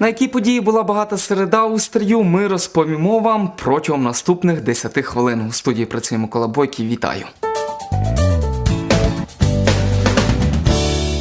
На які події була багата середа у стрію, ми розповімо вам протягом наступних 10 хвилин. У студії працює Микола Бойків. Вітаю.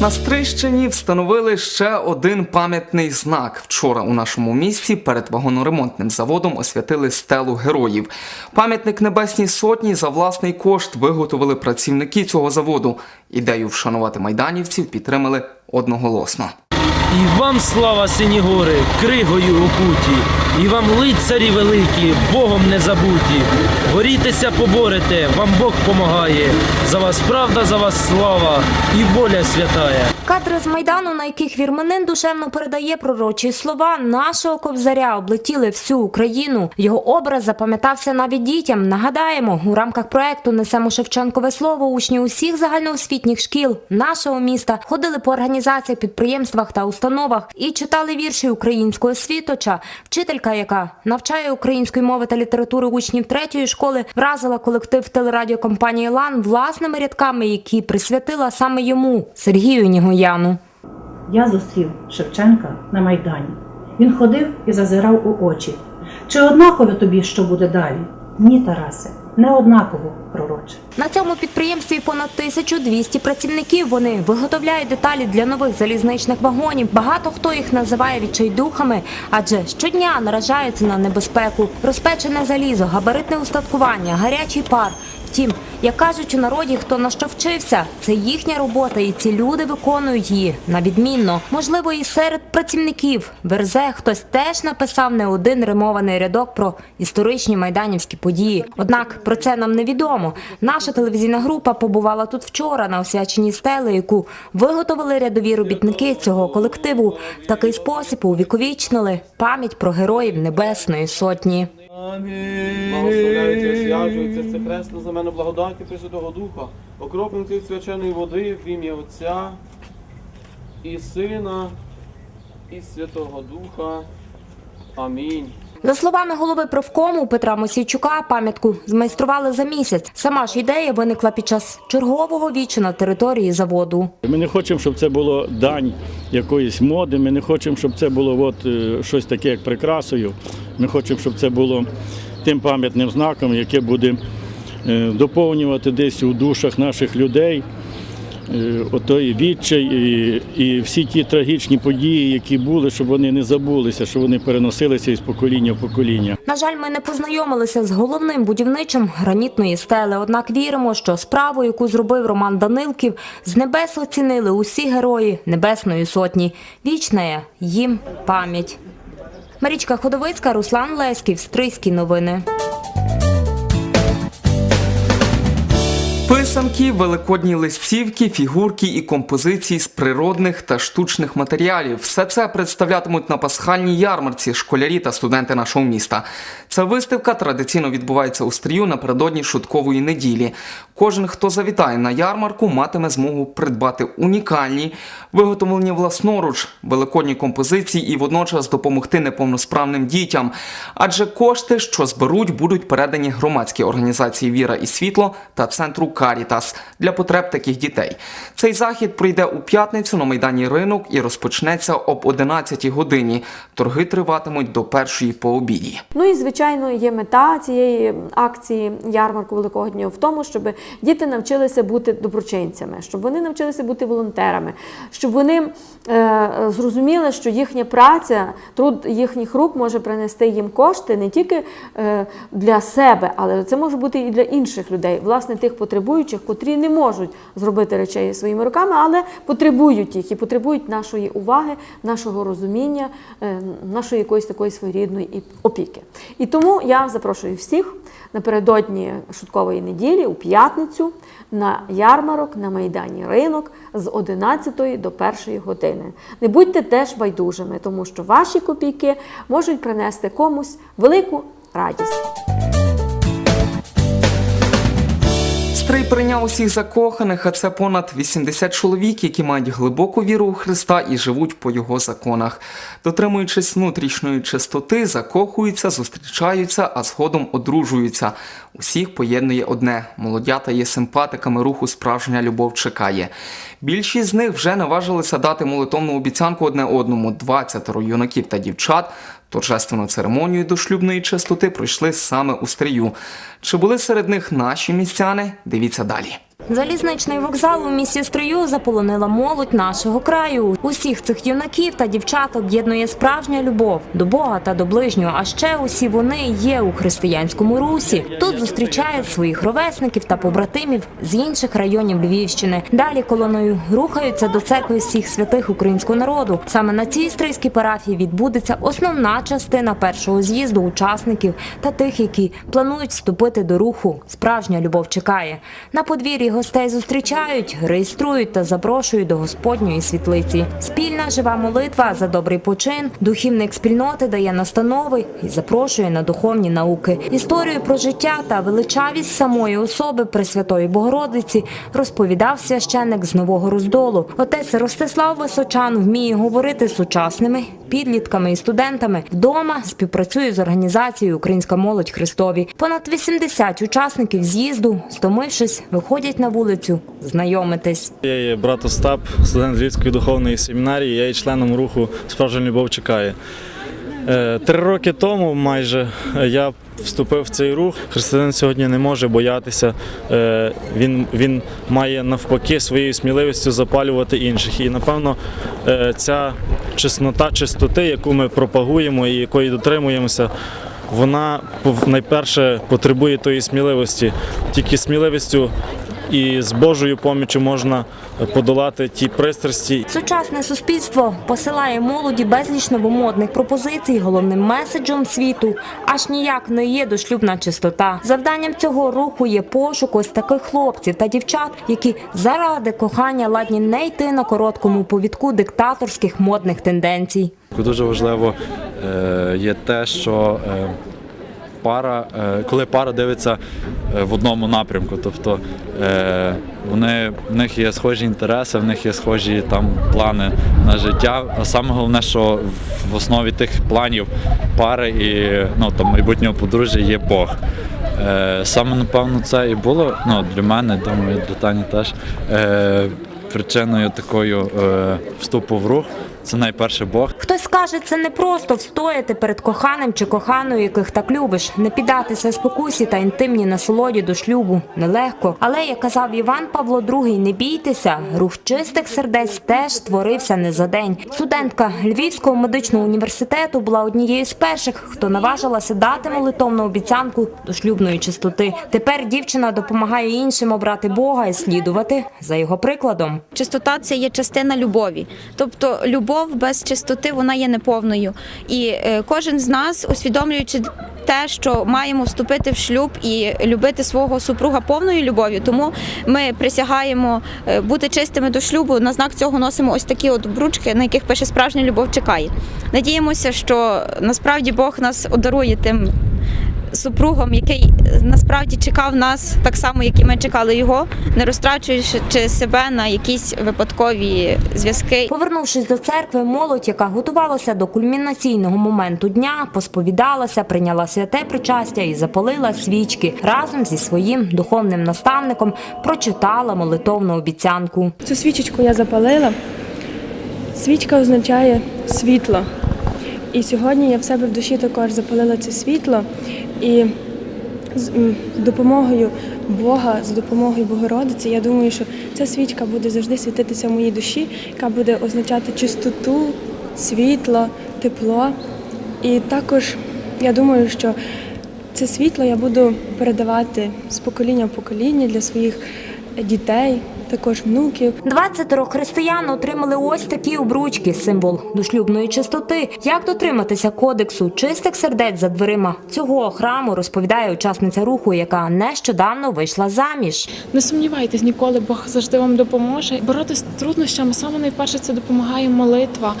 На Стрищині встановили ще один пам'ятний знак. Вчора у нашому місті перед вагоноремонтним заводом освятили стелу героїв. Пам'ятник Небесній Сотні за власний кошт виготовили працівники цього заводу. Ідею вшанувати майданівців підтримали одноголосно. І вам слава сині гори, кригою окуті, і вам лицарі великі, Богом не забуті. Борітеся, поборете, вам Бог помагає. За вас правда, за вас слава і воля святая. Кадри з майдану, на яких вірменин душевно передає пророчі слова нашого кобзаря, облетіли всю Україну. Його образ запам'ятався навіть дітям. Нагадаємо, у рамках проекту несемо Шевченкове слово. Учні усіх загальноосвітніх шкіл нашого міста ходили по організаціях, підприємствах та установах і читали вірші українського світоча. Вчителька, яка навчає української мови та літератури учнів третьої школи, вразила колектив телерадіокомпанії Лан власними рядками, які присвятила саме йому Сергію Нігояну. Я зустрів Шевченка на Майдані. Він ходив і зазирав у очі. Чи однаково тобі, що буде далі? Ні, Тарасе, не однаково, пророче. На цьому підприємстві понад 1200 працівників. Вони виготовляють деталі для нових залізничних вагонів. Багато хто їх називає відчайдухами, адже щодня наражаються на небезпеку. Розпечене залізо, габаритне устаткування, гарячий пар. Втім, як кажуть у народі, хто на що вчився, це їхня робота, і ці люди виконують її на відмінно. Можливо, і серед працівників Верзе хтось теж написав не один римований рядок про історичні майданівські події. Однак про це нам невідомо. Наша телевізійна група побувала тут вчора на освяченій стели, яку виготовили рядові робітники цього колективу. В такий спосіб увіковічнили пам'ять про героїв Небесної Сотні. Благословляється, освячується це хрест за мене благодаті Пресвятого Духа, окропленки від свяченої води в ім'я Отця і Сина, і Святого Духа. Амінь. За словами голови профкому Петра Мосійчука, пам'ятку змайстрували за місяць. Сама ж ідея виникла під час чергового вічу на території заводу. Ми не хочемо, щоб це було дань якоїсь моди. Ми не хочемо, щоб це було от, е, щось таке, як прикрасою. Ми хочемо, щоб це було тим пам'ятним знаком, яке буде е, доповнювати десь у душах наших людей. Е, Отой відчай і, і всі ті трагічні події, які були, щоб вони не забулися, щоб вони переносилися із покоління в покоління. На жаль, ми не познайомилися з головним будівничим гранітної стели. Однак віримо, що справу, яку зробив Роман Данилків, з небес оцінили усі герої Небесної сотні. Вічна є їм пам'ять. Марічка Ходовицька, Руслан Леськів, Стрийські новини. Писанки, великодні листівки, фігурки і композиції з природних та штучних матеріалів. Все це представлятимуть на пасхальній ярмарці школярі та студенти нашого міста. Ця виставка традиційно відбувається у стрію напередодні шуткової неділі. Кожен, хто завітає на ярмарку, матиме змогу придбати унікальні, виготовлені власноруч великодні композиції і водночас допомогти неповносправним дітям. Адже кошти, що зберуть, будуть передані громадській організації Віра і світло та центру Карітас для потреб таких дітей. Цей захід пройде у п'ятницю на майдані ринок і розпочнеться об 11 годині. Торги триватимуть до першої по обіді. Ну і звичайно є мета цієї акції ярмарку Великого дня в тому, щоб діти навчилися бути доброчинцями, щоб вони навчилися бути волонтерами, щоб вони е, зрозуміли, що їхня праця, труд їхніх рук може принести їм кошти не тільки е, для себе, але це може бути і для інших людей, власне, тих потребуючих, котрі не можуть зробити речей своїми руками, але потребують їх і потребують нашої уваги, нашого розуміння, е, нашої якоїсь такої своєрідної опіки. І тому я запрошую всіх напередодні шуткової неділі у п'ятницю на ярмарок на майдані ринок з 11 до 1 години. Не будьте теж байдужими, тому що ваші копійки можуть принести комусь велику радість. Острий прийняв усіх закоханих, а це понад 80 чоловік, які мають глибоку віру у Христа і живуть по його законах. Дотримуючись внутрішньої чистоти, закохуються, зустрічаються, а згодом одружуються. Усіх поєднує одне: молодята є симпатиками руху Справжня любов чекає. Більшість з них вже наважилися дати молитовну обіцянку одне одному 20 юнаків та дівчат. Торжественну церемонію до шлюбної чистоти пройшли саме у стрію. Чи були серед них наші містяни? Дивіться далі. Залізничний вокзал у місті Стрию заполонила молодь нашого краю. Усіх цих юнаків та дівчат об'єднує справжня любов до Бога та до ближнього. А ще усі вони є у християнському русі. Тут зустрічають своїх ровесників та побратимів з інших районів Львівщини. Далі колоною рухаються до церкви всіх святих українського народу. Саме на цій стрийській парафії відбудеться основна частина першого з'їзду учасників та тих, які планують вступити до руху. Справжня любов чекає. На подвір'ї гостей зустрічають, реєструють та запрошують до Господньої світлиці. Спільна жива молитва за добрий почин. Духівник спільноти дає настанови і запрошує на духовні науки. Історію про життя та величавість самої особи Пресвятої Богородиці розповідав священник з нового роздолу. Отець Ростислав Височан вміє говорити сучасними підлітками і студентами. Вдома співпрацює з організацією Українська молодь Христові. Понад 80 учасників з'їзду, стомившись, виходять на вулицю знайомитись. Я є брат Остап, студент Львівської духовної семінарії, я є членом руху Справжня любов чекає. Е, Три роки тому майже е, я вступив в цей рух. Християнин сьогодні не може боятися. Е, Він, він має навпаки своєю сміливістю запалювати інших. І напевно ця чеснота чистоти, яку ми пропагуємо і якої дотримуємося, вона найперше потребує тої сміливості. Тільки сміливістю і з Божою поміччю можна подолати ті пристрасті Сучасне суспільство посилає молоді безліч новомодних пропозицій. Головним меседжем світу аж ніяк не є дошлюбна чистота. Завданням цього руху є пошук ось таких хлопців та дівчат, які заради кохання ладні не йти на короткому повідку диктаторських модних тенденцій. Дуже важливо е, є те, що е, пара, е, коли пара дивиться е, в одному напрямку, тобто е, вони, в них є схожі інтереси, в них є схожі там плани на життя. А саме головне, що в основі тих планів пари і ну, там, майбутнього подружжя є Бог. Саме напевно це і було ну, для мене, думаю, для Тані теж причиною такою вступу в рух. Це найперше Бог. Хтось скаже, це не просто встояти перед коханим чи коханою, яких так любиш, не піддатися спокусі та інтимній насолоді до шлюбу нелегко. Але як казав Іван Павло II, не бійтеся, рух чистих сердець теж творився не за день. Студентка Львівського медичного університету була однією з перших, хто наважилася дати молитовну обіцянку до шлюбної чистоти. Тепер дівчина допомагає іншим обрати Бога і слідувати за його прикладом. Чистота це є частина любові. Тобто любов без чистоти вона є неповною. І е, кожен з нас, усвідомлюючи те, що маємо вступити в шлюб і любити свого супруга повною любов'ю, тому ми присягаємо е, бути чистими до шлюбу. На знак цього носимо ось такі от бручки, на яких пише справжня любов чекає. Надіємося, що насправді Бог нас одарує тим. Супругом, який насправді чекав нас так само, як і ми чекали його, не розтрачуючи себе на якісь випадкові зв'язки. Повернувшись до церкви, молодь, яка готувалася до кульмінаційного моменту дня, посповідалася, прийняла святе причастя і запалила свічки разом зі своїм духовним наставником, прочитала молитовну обіцянку. Цю свічечку я запалила. Свічка означає світло. І сьогодні я в себе в душі також запалила це світло. І з допомогою Бога, з допомогою Богородиці, я думаю, що ця свічка буде завжди світитися в моїй душі, яка буде означати чистоту, світло, тепло. І також я думаю, що це світло я буду передавати з покоління в покоління для своїх дітей, також внуків. 20 християн отримали ось такі обручки, символ дошлюбної чистоти. Як дотриматися кодексу чистих сердець за дверима цього храму, розповідає учасниця руху, яка нещодавно вийшла заміж. Не сумнівайтесь ніколи, Бог завжди вам допоможе. Боротися з труднощами саме найперше це допомагає молитва.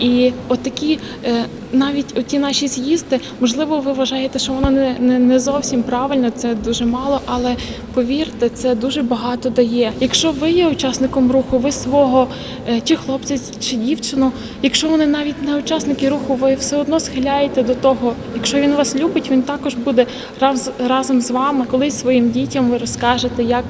І отакі е, навіть оті наші з'їзди, можливо, ви вважаєте, що воно не, не, не зовсім правильно, це дуже мало, але повірте, це дуже багато дає. Якщо ви є учасником руху, ви свого е, чи хлопця, чи дівчину, якщо вони навіть не учасники руху, ви все одно схиляєте до того. Якщо він вас любить, він також буде раз, разом з вами. Колись своїм дітям ви розкажете, як,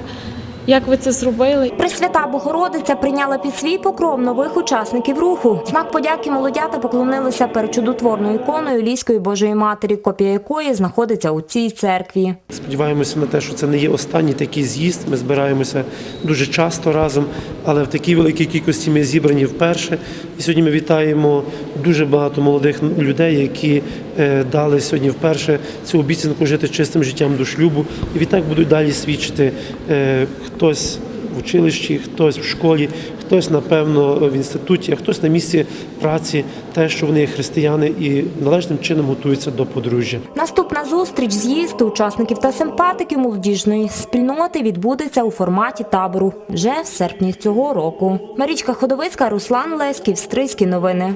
як ви це зробили. Пресвята Богородиця прийняла під свій покров нових учасників руху. Знак подяки молодята поклонилися перед чудотворною іконою Ліської Божої Матері, копія якої знаходиться у цій церкві. Сподіваємося на те, що це не є останній такий з'їзд. Ми збираємося дуже часто разом, але в такій великій кількості ми зібрані вперше. І сьогодні ми вітаємо дуже багато молодих людей, які е, дали сьогодні вперше цю обіцянку жити чистим життям до шлюбу. І відтак будуть далі свідчити е, хтось в училищі, хтось в школі, хтось, напевно, в інституті, а хтось на місці праці, те, що вони є християни і належним чином готуються до подружжя. Наступна зустріч з'їзду учасників та симпатиків молодіжної спільноти відбудеться у форматі табору вже в серпні цього року. Марічка Ходовицька, Руслан Леськів, Стрийські новини.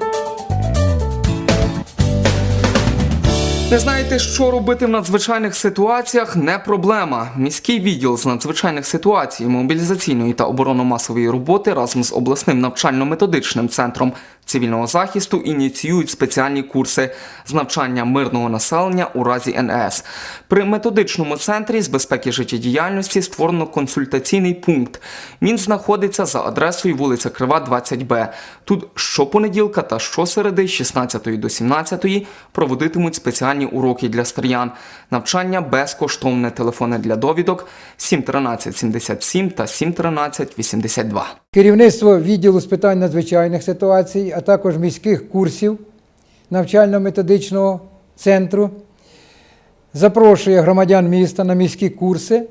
Не знаєте, що робити в надзвичайних ситуаціях? Не проблема. Міський відділ з надзвичайних ситуацій, мобілізаційної та оборонно-масової роботи разом з обласним навчально-методичним центром цивільного захисту ініціюють спеціальні курси з навчання мирного населення у разі НС. При методичному центрі з безпеки життєдіяльності створено консультаційний пункт. Він знаходиться за адресою вулиця Крива, 20Б. Тут щопонеділка та щосереди з 16 до 17 проводитимуть спеціальні уроки для стар'ян. Навчання безкоштовне телефони для довідок 713 77 та 713 82. Керівництво відділу з питань надзвичайних ситуацій, а також міських курсів навчально-методичного центру запрошує громадян міста на міські курси,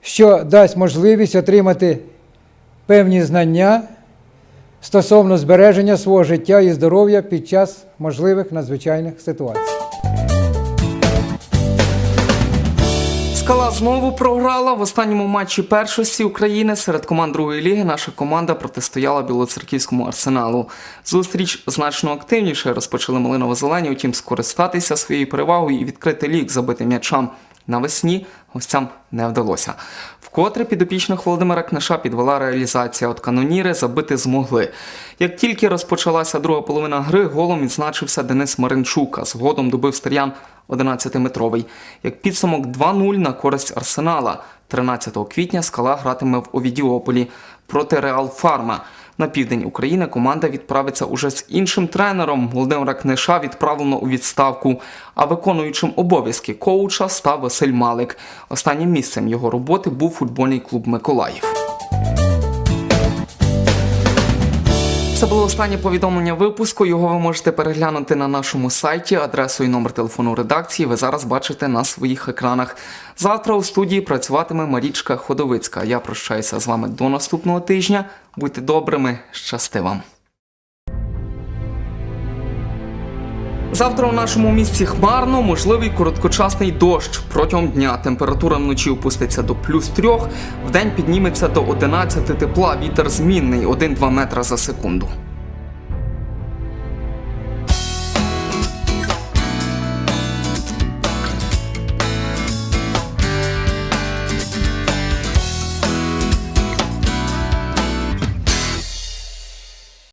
що дасть можливість отримати певні знання стосовно збереження свого життя і здоров'я під час можливих надзвичайних ситуацій. Скала знову програла в останньому матчі першості України серед команд другої ліги. Наша команда протистояла білоцерківському арсеналу. Зустріч значно активніше розпочали малиново-зелені, утім скористатися своєю перевагою і відкрити лік забитим м'ячам. Навесні гостям не вдалося. Вкотре підопічних Володимира Книша підвела реалізація. От каноніри забити змогли. Як тільки розпочалася друга половина гри, голом відзначився Денис Маринчук, а згодом добив Стріян 11-метровий. Як підсумок 2-0 на користь Арсенала. 13 квітня скала гратиме в Овідіополі проти Реал Фарма. На південь України команда відправиться уже з іншим тренером. Володимира Книша відправлено у відставку, а виконуючим обов'язки коуча став Василь Малик. Останнім місцем його роботи був футбольний клуб Миколаїв. Це було останнє повідомлення випуску. Його ви можете переглянути на нашому сайті. Адресу і номер телефону редакції ви зараз бачите на своїх екранах. Завтра у студії працюватиме Марічка Ходовицька. Я прощаюся з вами до наступного тижня. Будьте добрими, щасти вам. Завтра у нашому місті хмарно, можливий короткочасний дощ. Протягом дня температура вночі опуститься до плюс 3, вдень підніметься до 11 тепла, вітер змінний 1-2 метра за секунду.